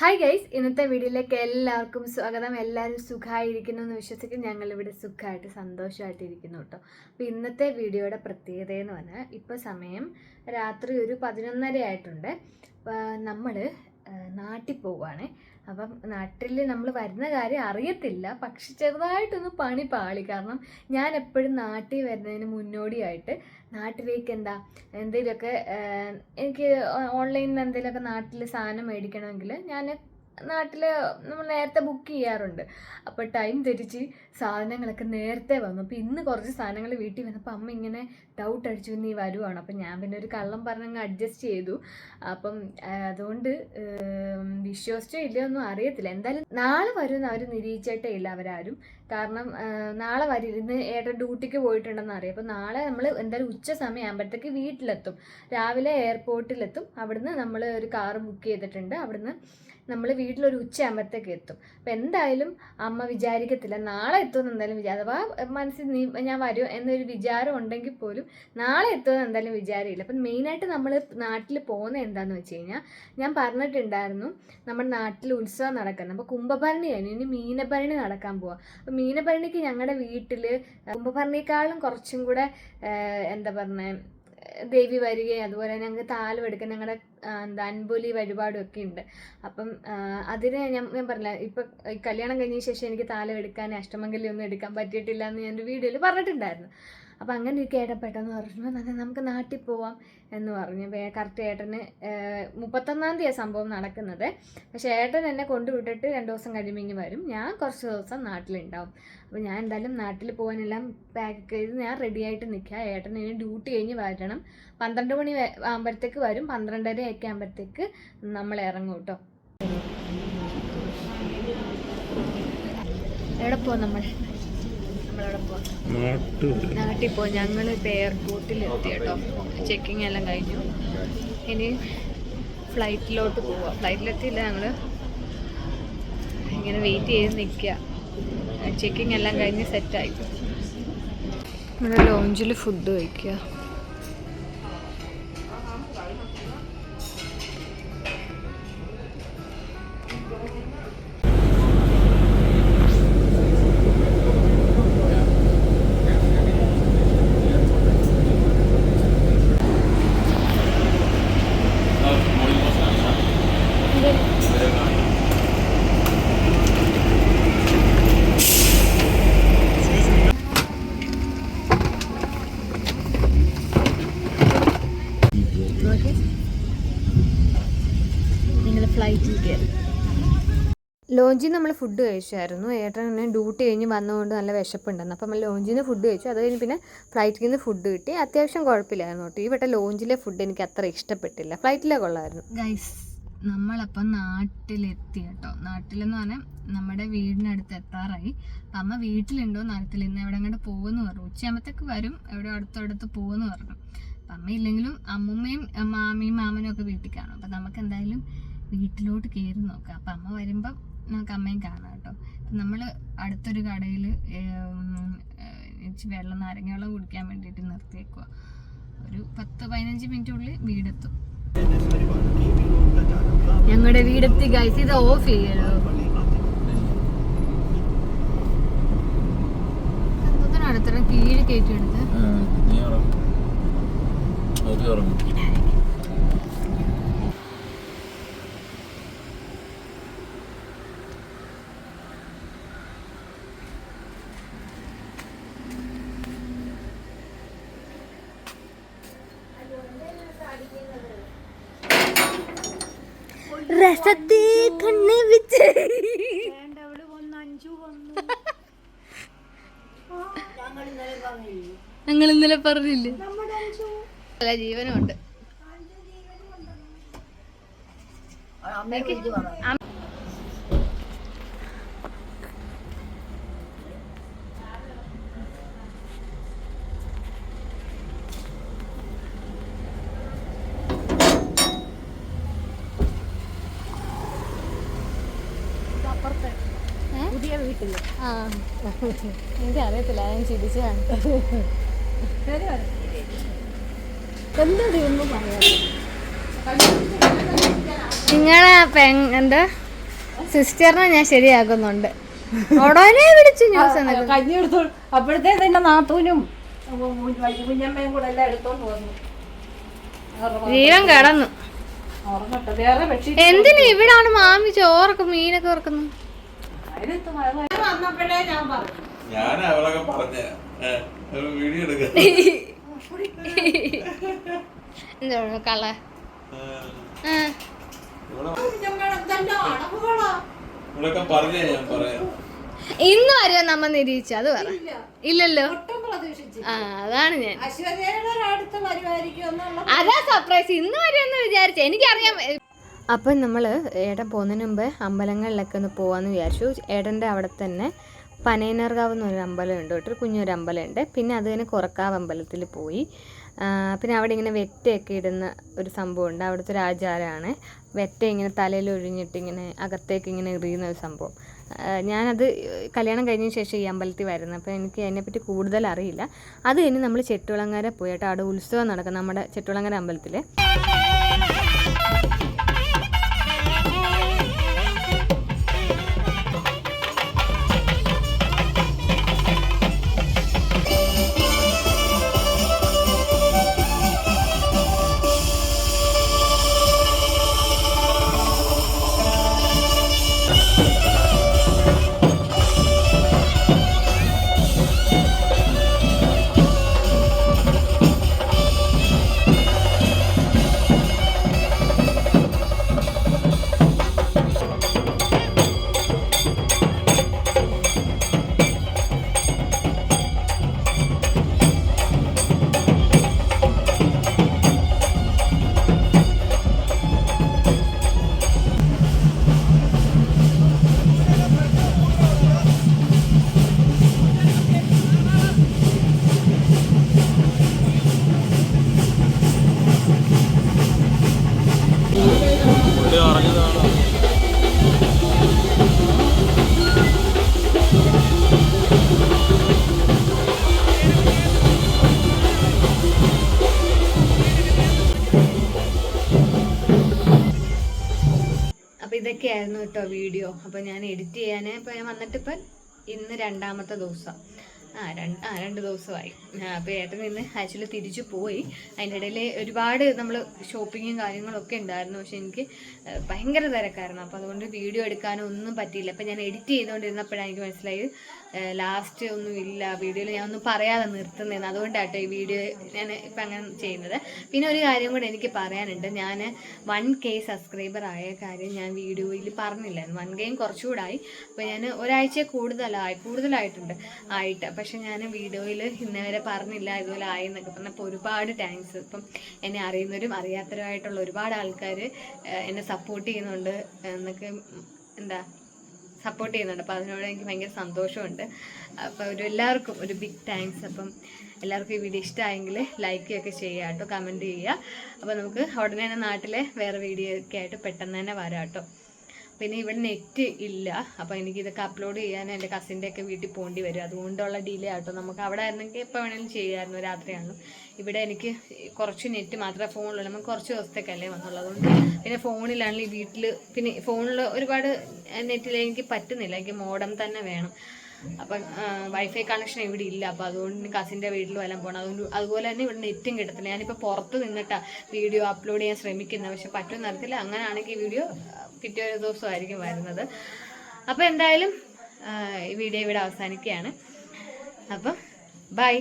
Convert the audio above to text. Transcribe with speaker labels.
Speaker 1: Hi guys ഇന്നത്തെ വീഡിയോയിലേക്ക് എല്ലാവർക്കും സ്വാഗതം. എല്ലാവരും സുഖമായിരിക്കുന്നു എന്ന് വിശ്വസിക്കും ഞങ്ങളിവിടെ സുഖമായിട്ട് സന്തോഷമായിട്ടിരിക്കുന്നു കേട്ടോ. അപ്പോൾ ഇന്നത്തെ വീഡിയോയുടെ പ്രത്യേകത എന്ന് പറഞ്ഞാൽ ഇപ്പോൾ സമയം രാത്രി ഒരു പതിനൊന്നര ആയിട്ടുണ്ട്. നമ്മൾ നാട്ടിൽ പോവുകയാണേ. അപ്പം നാട്ടിൽ നമ്മൾ വരുന്ന കാര്യം അറിയത്തില്ല. പക്ഷെ ചെറുതായിട്ടൊന്ന് പണി പാളി. കാരണം ഞാൻ എപ്പോഴും നാട്ടിൽ വരുന്നതിന് മുന്നോടിയായിട്ട് നാട്ടിലേക്ക് എന്താ എന്തെങ്കിലുമൊക്കെ എനിക്ക് ഓൺലൈനിൽ എന്തെങ്കിലുമൊക്കെ നാട്ടിൽ സാധനം മേടിക്കണമെങ്കിൽ ഞാൻ നാട്ടിൽ നമ്മൾ നേരത്തെ ബുക്ക് ചെയ്യാറുണ്ട്. അപ്പോൾ ടൈം തിരിച്ച് സാധനങ്ങളൊക്കെ നേരത്തെ വന്നു. അപ്പോൾ ഇന്ന് കുറച്ച് സാധനങ്ങൾ വീട്ടിൽ വന്നപ്പോൾ അമ്മ ഇങ്ങനെ ഡൗട്ട് അടിച്ചു നീ വരുവാണ്. അപ്പം ഞാൻ പിന്നെ ഒരു കള്ളം പറഞ്ഞങ്ങ് അഡ്ജസ്റ്റ് ചെയ്തു. അപ്പം അതുകൊണ്ട് വിശ്വസിച്ചോ ഇല്ലയോ ഒന്നും അറിയത്തില്ല. എന്തായാലും നാളെ വരുമെന്ന് അവർ നിരീക്ഷിച്ചിട്ടേ ഇല്ല അവരാരും. കാരണം നാളെ വരും ഇന്ന് ഏട്ടൻ ഡ്യൂട്ടിക്ക് പോയിട്ടുണ്ടെന്ന് അറിയാം. അപ്പോൾ നാളെ നമ്മൾ എന്തായാലും ഉച്ച സമയമാകുമ്പോഴത്തേക്ക് വീട്ടിലെത്തും. രാവിലെ എയർപോർട്ടിലെത്തും അവിടുന്ന് നമ്മൾ ഒരു കാർ ബുക്ക് ചെയ്തിട്ടുണ്ട്. അവിടുന്ന് നമ്മൾ വീട്ടിലൊരു ഉച്ചയാകുമ്പോഴത്തേക്ക് എത്തും. അപ്പം എന്തായാലും അമ്മ വിചാരിക്കത്തില്ല നാളെ എത്തുമെന്ന് എന്തായാലും വിചാരം അഥവാ മനസ്സിൽ നീ ഞാൻ വരും എന്നൊരു വിചാരം ഉണ്ടെങ്കിൽ പോലും നാളെ എത്തുമെന്ന് എന്തായാലും വിചാരമില്ല. അപ്പം മെയിനായിട്ട് നമ്മൾ നാട്ടിൽ പോകുന്നത് എന്താണെന്ന് വെച്ച് കഴിഞ്ഞാൽ ഞാൻ പറഞ്ഞിട്ടുണ്ടായിരുന്നു നമ്മുടെ നാട്ടിൽ ഉത്സവം നടക്കുന്നത്. അപ്പോൾ കുംഭഭരണി കഴിഞ്ഞു ഇനി മീനഭരണി നടക്കാൻ പോവാം. അപ്പോൾ മീനഭരണിക്ക് ഞങ്ങളുടെ വീട്ടിൽ കുംഭഭരണിയേക്കാളും കുറച്ചും കൂടെ എന്താ പറഞ്ഞ ദേവി വരികയും അതുപോലെ ഞങ്ങൾക്ക് താലം എടുക്കാൻ ഞങ്ങളുടെ എന്താ അൻപൊലി വഴിപാടും ഒക്കെ ഉണ്ട് അപ്പം അതിന് ഞാൻ ഞാൻ പറഞ്ഞില്ല. ഇപ്പം കല്യാണം കഴിഞ്ഞ ശേഷം എനിക്ക് താലം എടുക്കാൻ അഷ്ടമംഗലി ഒന്നും എടുക്കാൻ പറ്റിയിട്ടില്ല എന്ന് ഞാൻ ഒരു വീഡിയോയിൽ പറഞ്ഞിട്ടുണ്ടായിരുന്നു. അപ്പം അങ്ങനെ ഒരു കേട്ടപ്പെട്ടെന്ന് പറഞ്ഞു എന്നാൽ നമുക്ക് നാട്ടിൽ പോവാം എന്ന് പറഞ്ഞു. കറക്റ്റ് ഏട്ടന് മുപ്പത്തൊന്നാം തീയതി സംഭവം നടക്കുന്നത്. പക്ഷേ ഏട്ടൻ എന്നെ കൊണ്ടുവിട്ടിട്ട് രണ്ട് ദിവസം ഇങ്ങ് വരും. ഞാൻ കുറച്ച് ദിവസം നാട്ടിലുണ്ടാവും. അപ്പോൾ ഞാൻ എന്തായാലും നാട്ടിൽ പോകാനെല്ലാം പാക്ക് ചെയ്ത് ഞാൻ റെഡി ആയിട്ട് നിൽക്കുക ഏട്ടൻ ഇനി ഡ്യൂട്ടി കഴിഞ്ഞ് വരണം. പന്ത്രണ്ട് മണി ആകുമ്പോഴത്തേക്ക് വരും. പന്ത്രണ്ടര ഒക്കെ ആകുമ്പോഴത്തേക്ക് നമ്മൾ ഇറങ്ങും കേട്ടോ. എവിടെ പോകും നമ്മൾ? നാട്ടിൽ. പോയി ഞങ്ങൾ ഇപ്പോൾ എയർപോർട്ടിൽ എത്തി കേട്ടോ ചെക്കിങ് എല്ലാം കഴിഞ്ഞു. ഇനി ഫ്ലൈറ്റിലോട്ട് പോവാം. ഫ്ലൈറ്റിലെത്തിയില്ല ഞങ്ങൾ ഇങ്ങനെ വെയിറ്റ് ചെയ്ത് നിൽക്കുക ചെക്കിങ് എല്ലാം കഴിഞ്ഞ് സെറ്റായി നമ്മുടെ ലോഞ്ചിൽ ഫുഡ് കഴിക്കുക ലോഞ്ചിൽ നമ്മൾ ഫുഡ് കഴിച്ചായിരുന്നു. ഏട്ടൻ തന്നെ ഡ്യൂട്ടി കഴിഞ്ഞ് വന്നതുകൊണ്ട് നല്ല വിശപ്പുണ്ടെന്ന്. അപ്പം ലോഞ്ചിൽ നിന്ന് ഫുഡ് കഴിച്ചു. അത് കഴിഞ്ഞ് പിന്നെ ഫ്ലൈറ്റിൽ നിന്ന് ഫുഡ് കിട്ടി. അത്യാവശ്യം കുഴപ്പമില്ലായിരുന്നു കേട്ടോ. ഈ വട്ടം ലോഞ്ചിലെ ഫുഡ് എനിക്ക് അത്ര ഇഷ്ടപ്പെട്ടില്ല. ഫ്ലൈറ്റിലെ കൊള്ളായിരുന്നു. ഗൈസ് നമ്മളപ്പം നാട്ടിലെത്തി കേട്ടോ. നാട്ടിലെന്ന് പറഞ്ഞാൽ നമ്മുടെ വീടിനടുത്ത് എത്താറായി. അമ്മ വീട്ടിലുണ്ടോ നാട്ടിൽ? ഇന്ന് എവിടെ അങ്ങോട്ട് പോകുമെന്ന് പറഞ്ഞു. ഉച്ചയാകുമ്പത്തേക്ക് വരും. എവിടെ അടുത്തടുത്ത് പോകുമെന്ന് പറഞ്ഞു. അപ്പം അമ്മ ഇല്ലെങ്കിലും അമ്മുമ്മയും മാമിയും മാമനും ഒക്കെ വീട്ടിൽ കാണും. അപ്പം നമുക്ക് എന്തായാലും വീട്ടിലോട്ട് കയറി നോക്കാം. അപ്പം അമ്മ വരുമ്പം നമുക്ക് അമ്മയും കാണാം കേട്ടോ. നമ്മൾ അടുത്തൊരു കടയിൽ വെള്ളം നാരങ്ങ വെള്ളം കുടിക്കാൻ വേണ്ടിയിട്ട് നിർത്തിയേക്കുക ഒരു പത്ത് പതിനഞ്ച് മിനിറ്റുള്ളിൽ വീടെത്തും. ഞങ്ങളുടെ വീടെത്തി ഗൈസ് ഇത് ഓഫ് ചെയ്യലോ അടുത്തിടെ കീഴ് കയറ്റി എടുത്ത് രസത്തെ കണ്ണെ വെച്ച്. ഞങ്ങൾ ഇന്നലെ പറഞ്ഞില്ലേ? അല്ല ജീവനുണ്ട്.
Speaker 2: പുതിയ വീട്ടിൽ
Speaker 1: ആ. എനിക്കറിയത്തില്ല ഞാൻ ചിരിച്ചാണ്
Speaker 2: എന്താ പറയാം
Speaker 1: നിങ്ങളെ പെങ് എന്താ? സിസ്റ്ററിനെ ഞാൻ ശരിയാക്കുന്നുണ്ട്. ഉടനെ വിളിച്ചു ന്യൂസ്
Speaker 2: കഞ്ഞി എടുത്തു അപ്പോഴത്തേ തന്നെ നാത്തൂനും കുഞ്ഞമ്മയും കൂടെ എല്ലാം എടുത്തോണ്ട് വന്നു.
Speaker 1: ജീവൻ കിടന്നു. എന്തിനു ഇവിടാണ് മാമി ചോറൊക്കെ മീനൊക്കെ ഓർക്കുന്നു
Speaker 2: വന്നപ്പോഴേ ഞാൻ പറഞ്ഞു
Speaker 3: ഞാൻ അവളൊക്കെ പറഞ്ഞ. ഒരു വീഡിയോ എടുക്ക.
Speaker 1: എന്താണ് കള? ഇന്ന് വരെ നമ്മ നിരീക്ഷിച്ചു? അത് പറ. ഇല്ലല്ലോ. ആ അതാണ് ഞാൻ. അതാ സർപ്രൈസ് ഇന്ന് വരെ ഒന്ന് വിചാരിച്ചു? എനിക്കറിയാം. അപ്പം നമ്മൾ ഏട്ടൻ പോകുന്നതിന് മുമ്പ് അമ്പലങ്ങളിലൊക്കെ ഒന്ന് പോകാമെന്ന് വിചാരിച്ചു. ഏട്ടന്റെ അവിടെ തന്നെ പനയനർകാവ് എന്നൊരു അമ്പലം ഉണ്ട് കേട്ടോ. ഒരു കുഞ്ഞൊരു അമ്പലമുണ്ട്. പിന്നെ അത് തന്നെ കുറക്കാവ് അമ്പലത്തിൽ പോയി. പിന്നെ അവിടെ ഇങ്ങനെ വെറ്റയൊക്കെ ഇടുന്ന ഒരു സംഭവമുണ്ട് അവിടുത്തെ ഒരു ആചാരമാണ് വെറ്റ ഇങ്ങനെ തലയിൽ ഒഴിഞ്ഞിട്ട് ഇങ്ങനെ അകത്തേക്ക് ഇങ്ങനെ എറിയുന്ന ഒരു സംഭവം. ഞാനത് കല്യാണം കഴിഞ്ഞ ശേഷം ഈ അമ്പലത്തിൽ വരുന്നത്. അപ്പോൾ എനിക്ക് അതിനെപ്പറ്റി കൂടുതൽ അറിയില്ല. അത് കഴിഞ്ഞ് നമ്മൾ ചെട്ടുളങ്ങര പോയിട്ട് അവിടെ ഉത്സവം നടക്കും നമ്മുടെ ചെട്ടുളങ്ങര അമ്പലത്തിൽ ഇതൊക്കെയായിരുന്നു കേട്ടോ വീഡിയോ. അപ്പോൾ ഞാൻ എഡിറ്റ് ചെയ്യാൻ ഇപ്പോൾ ഞാൻ വന്നിട്ടിപ്പം ഇന്ന് രണ്ടാമത്തെ ദിവസം. ആ രണ്ട് ആ രണ്ട് ദിവസമായി. അപ്പോൾ ഏട്ടൻ നിന്ന് ആക്ച്വലി തിരിച്ചു പോയി. അതിന്റെ ഇടയിൽ ഒരുപാട് നമ്മൾ ഷോപ്പിങ്ങും കാര്യങ്ങളൊക്കെ ഉണ്ടായിരുന്നു. പക്ഷെ എനിക്ക് ഭയങ്കര തിരക്കായിരുന്നു. അപ്പോൾ അതുകൊണ്ട് വീഡിയോ എടുക്കാനോ ഒന്നും പറ്റിയില്ല. അപ്പോൾ ഞാൻ എഡിറ്റ് ചെയ്തുകൊണ്ടിരുന്നപ്പോഴാണ് എനിക്ക് മനസ്സിലായി ലാസ്റ്റ് ഒന്നും ഇല്ല. വീഡിയോയിൽ ഞാൻ ഒന്നും പറയാതെ നിർത്തുന്നതെന്ന് അതുകൊണ്ടാട്ടോ ഈ വീഡിയോ ഞാൻ ഇപ്പം അങ്ങനെ ചെയ്യുന്നത്. പിന്നെ ഒരു കാര്യം കൂടെ എനിക്ക് പറയാനുണ്ട്. ഞാൻ വൺ കെ സബ്സ്ക്രൈബർ ആയ കാര്യം ഞാൻ വീഡിയോയിൽ പറഞ്ഞില്ലായിരുന്നു. വൺ കെയും കുറച്ചുകൂടായി അപ്പോൾ ഞാൻ ഒരാഴ്ച കൂടുതലായി കൂടുതലായിട്ടുണ്ട്. ആയിട്ട്. പക്ഷെ ഞാൻ വീഡിയോയിൽ ഇന്നേ വരെ പറഞ്ഞില്ല ഇതുപോലെ ആയി എന്നൊക്കെ പറഞ്ഞപ്പോൾ ഒരുപാട് താങ്ക്സ് ഇപ്പം എന്നെ അറിയുന്നവരും അറിയാത്തവരുമായിട്ടുള്ള ഒരുപാട് ആൾക്കാർ എന്നെ സപ്പോർട്ട് ചെയ്യുന്നുണ്ട് എന്നൊക്കെ എന്താ സപ്പോർട്ട് ചെയ്യുന്നുണ്ട്. അപ്പോൾ അതിനോട് എനിക്ക് ഭയങ്കര സന്തോഷമുണ്ട്. അപ്പോൾ ഒരു എല്ലാവർക്കും ഒരു ബിഗ് താങ്ക്സ് അപ്പം എല്ലാവർക്കും ഈ വീഡിയോ ഇഷ്ടമായെങ്കിൽ ലൈക്ക് ഒക്കെ ചെയ്യുക കേട്ടോ കമന്റ് ചെയ്യുക. അപ്പോൾ നമുക്ക് ഉടനെ തന്നെ നാട്ടിലെ വേറെ വീഡിയോ ഒക്കെ ആയിട്ട് പെട്ടെന്ന് തന്നെ വരാം കേട്ടോ. പിന്നെ ഇവിടെ നെറ്റ് ഇല്ല. അപ്പോൾ എനിക്ക് ഇതൊക്കെ അപ്ലോഡ് ചെയ്യാൻ എന്റെ കസിന്റെ ഒക്കെ വീട്ടിൽ പോകേണ്ടി വരും. അതുകൊണ്ടുള്ള ഡിലേ ആട്ടോ. നമുക്ക് അവിടെ ആയിരുന്നെങ്കിൽ എപ്പോൾ വേണമെങ്കിലും ചെയ്യാമായിരുന്നു. രാത്രിയാണ്. ഇവിടെ എനിക്ക് കുറച്ച് നെറ്റ് മാത്രമേ ഫോണിലുള്ളൂ. നമുക്ക് കുറച്ച് ദിവസത്തേക്കല്ലേ വന്നുള്ളൂ. അതുകൊണ്ട് പിന്നെ ഫോണിലാണെങ്കിൽ വീട്ടിൽ പിന്നെ ഫോണിൽ ഒരുപാട് നെറ്റിൽ എനിക്ക് പറ്റുന്നില്ല. എനിക്ക് മോഡം തന്നെ വേണം. അപ്പം വൈഫൈ കണക്ഷൻ ഇവിടെ ഇല്ല. അപ്പോൾ അതുകൊണ്ട് കസിന്റെ വീട്ടിൽ വല്ലതും പോകണം അതുകൊണ്ട് അതുപോലെ തന്നെ ഇവിടെ നെറ്റും കിട്ടത്തില്ല. ഞാനിപ്പോൾ പുറത്ത് നിന്നിട്ടാണ് വീഡിയോ അപ്ലോഡ് ചെയ്യാൻ ശ്രമിക്കുന്നത് പക്ഷെ പറ്റുന്ന അറിയത്തില്ല അങ്ങനെയാണെങ്കിൽ വീഡിയോ പിറ്റേ ഒരു ദിവസമായിരിക്കും വരുന്നത്. അപ്പോൾ എന്തായാലും ഈ വീഡിയോ ഇവിടെ അവസാനിക്കുകയാണ്. അപ്പം ബൈ